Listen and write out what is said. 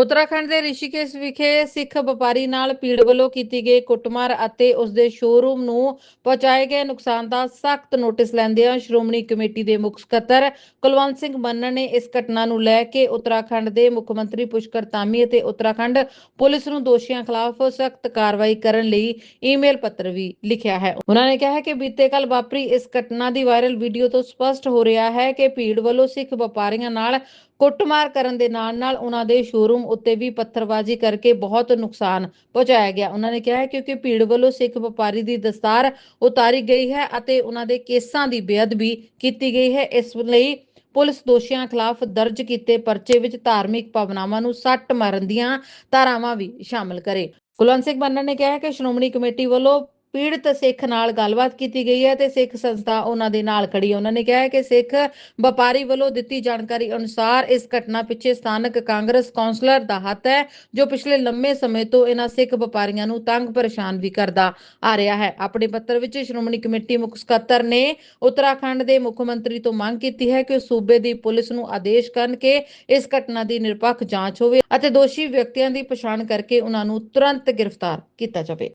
ਉੱਤਰਾਖੰਡ ਦੇ ਰਿਸ਼ੀਕੇਸ਼ ਵਿਖੇ ਸਿੱਖ ਵਪਾਰੀ ਨਾਲ ਭੀੜ ਵੱਲੋਂ ਕੀਤੀ ਗਈ ਕੁੱਟਮਾਰ ਅਤੇ ਉਸ ਦੇ ਸ਼ੋਰੂਮ ਨੂੰ ਪਹੁੰਚਾਏ ਗਏ ਨੁਕਸਾਨ ਦਾ ਸਖਤ ਨੋਟਿਸ ਲੈਂਦਿਆਂ ਸ਼੍ਰੋਮਣੀ ਕਮੇਟੀ ਦੇ ਮੁੱਖ ਸਕੱਤਰ ਕੁਲਵੰਤ ਸਿੰਘ ਮੰਨਣ ਨੇ ਇਸ ਘਟਨਾ ਨੂੰ ਲੈ ਕੇ ਉੱਤਰਾਖੰਡ ਦੇ ਮੁੱਖ ਮੰਤਰੀ ਪੁਸ਼ਕਰ ਧਾਮੀ ਅਤੇ ਉੱਤਰਾਖੰਡ ਪੁਲਿਸ ਨੂੰ ਦੋਸ਼ੀਆਂ ਖਿਲਾਫ ਸਖਤ ਕਾਰਵਾਈ ਕਰਨ ਲਈ ਈਮੇਲ ਪੱਤਰ ਵੀ ਲਿਖਿਆ ਹੈ। ਉਹਨਾਂ ਨੇ ਕਿਹਾ ਹੈ ਕਿ ਬੀਤੇ ਕੱਲ ਵਾਪਰੀ ਇਸ ਘਟਨਾ ਦੀ ਵਾਇਰਲ ਵੀਡੀਓ ਤੋਂ ਸਪਸ਼ਟ ਹੋ ਰਿਹਾ ਹੈ ਕਿ ਭੀੜ ਵੱਲੋਂ ਸਿੱਖ ਵਪਾਰੀਆਂ ਨਾਲ ਕੁੱਟਮਾਰ ਕਰਨ ਦੇ ਨਾਲ ਨਾਲ ਉਹਨਾਂ ਦੇ ਸ਼ੋਰੂਮ ਉੱਤੇ ਵੀ ਪੱਥਰਬਾਜ਼ੀ ਕਰਕੇ ਬਹੁਤ ਨੁਕਸਾਨ ਪਹੁੰਚਾਇਆ ਗਿਆ। ਉਹਨਾਂ ਨੇ ਕਿਹਾ ਹੈ ਕਿਉਂਕਿ ਭੀੜ ਵੱਲੋਂ ਸਿੱਖ ਵਪਾਰੀ ਦੀ ਦਸਤਾਰ ਉਤਾਰੀ ਗਈ ਹੈ ਅਤੇ ਉਹਨਾਂ ਦੇ ਕੇਸਾਂ ਦੀ ਬੇਅਦਬੀ ਕੀਤੀ ਗਈ ਹੈ। ਇਸ ਲਈ ਪੁਲਿਸ ਦੋਸ਼ੀਆਂ ਖਿਲਾਫ ਦਰਜ ਕੀਤੇ ਪਰਚੇ ਵਿੱਚ ਧਾਰਮਿਕ ਭਾਵਨਾਵਾਂ ਨੂੰ ਸੱਟ ਮਾਰਨ ਦੀਆਂ ਧਾਰਾਵਾਂ ਵੀ ਸ਼ਾਮਲ ਕਰੇ। ਕੁਲਵੰਤ ਸਿੰਘ ਬੰਨਣ ਨੇ ਕਿਹਾ ਕਿ ਸ਼੍ਰੋਮਣੀ ਕਮੇਟੀ ਵੱਲੋਂ ਪੀੜਤ ਸਿੱਖ ਨਾਲ ਗੱਲਬਾਤ ਕੀਤੀ ਗਈ ਹੈ ਤੇ ਸਿੱਖ ਸੰਸਥਾ ਉਹਨਾਂ ਦੇ ਨਾਲ ਖੜੀ ਹੈ। ਉਹਨਾਂ ਨੇ ਕਿਹਾ ਹੈ ਕਿ ਸਿੱਖ ਵਪਾਰੀ ਵੱਲੋਂ ਦਿੱਤੀ ਜਾਣਕਾਰੀ ਅਨੁਸਾਰ ਇਸ ਘਟਨਾ ਪਿੱਛੇ ਸਥਾਨਕ ਕਾਂਗਰਸ ਕੌਂਸਲਰ ਦਾ ਹੱਥ ਹੈ, ਜੋ ਪਿਛਲੇ ਲੰਮੇ ਸਮੇਂ ਤੋਂ ਇਹਨਾਂ ਸਿੱਖ ਵਪਾਰੀਆਂ ਨੂੰ ਤੰਗ ਪਰੇਸ਼ਾਨ ਵੀ ਕਰਦਾ ਆ ਰਿਹਾ ਹੈ। ਆਪਣੇ ਪੱਤਰ ਵਿੱਚ ਸ਼੍ਰੋਮਣੀ ਕਮੇਟੀ ਮੁੱਖ ਸਕੱਤਰ ਨੇ ਉੱਤਰਾਖੰਡ ਦੇ ਮੁੱਖ ਮੰਤਰੀ ਤੋਂ ਮੰਗ ਕੀਤੀ ਹੈ ਕਿ ਸੂਬੇ ਦੀ ਪੁਲਿਸ ਨੂੰ ਆਦੇਸ਼ ਕਰਨ ਕਿ ਇਸ ਘਟਨਾ ਦੀ ਨਿਰਪੱਖ ਜਾਂਚ ਹੋਵੇ ਅਤੇ ਦੋਸ਼ੀ ਵਿਅਕਤੀਆਂ ਦੀ ਪਛਾਣ ਕਰਕੇ ਉਹਨਾਂ ਨੂੰ ਤੁਰੰਤ ਗ੍ਰਿਫਤਾਰ ਕੀਤਾ ਜਾਵੇ।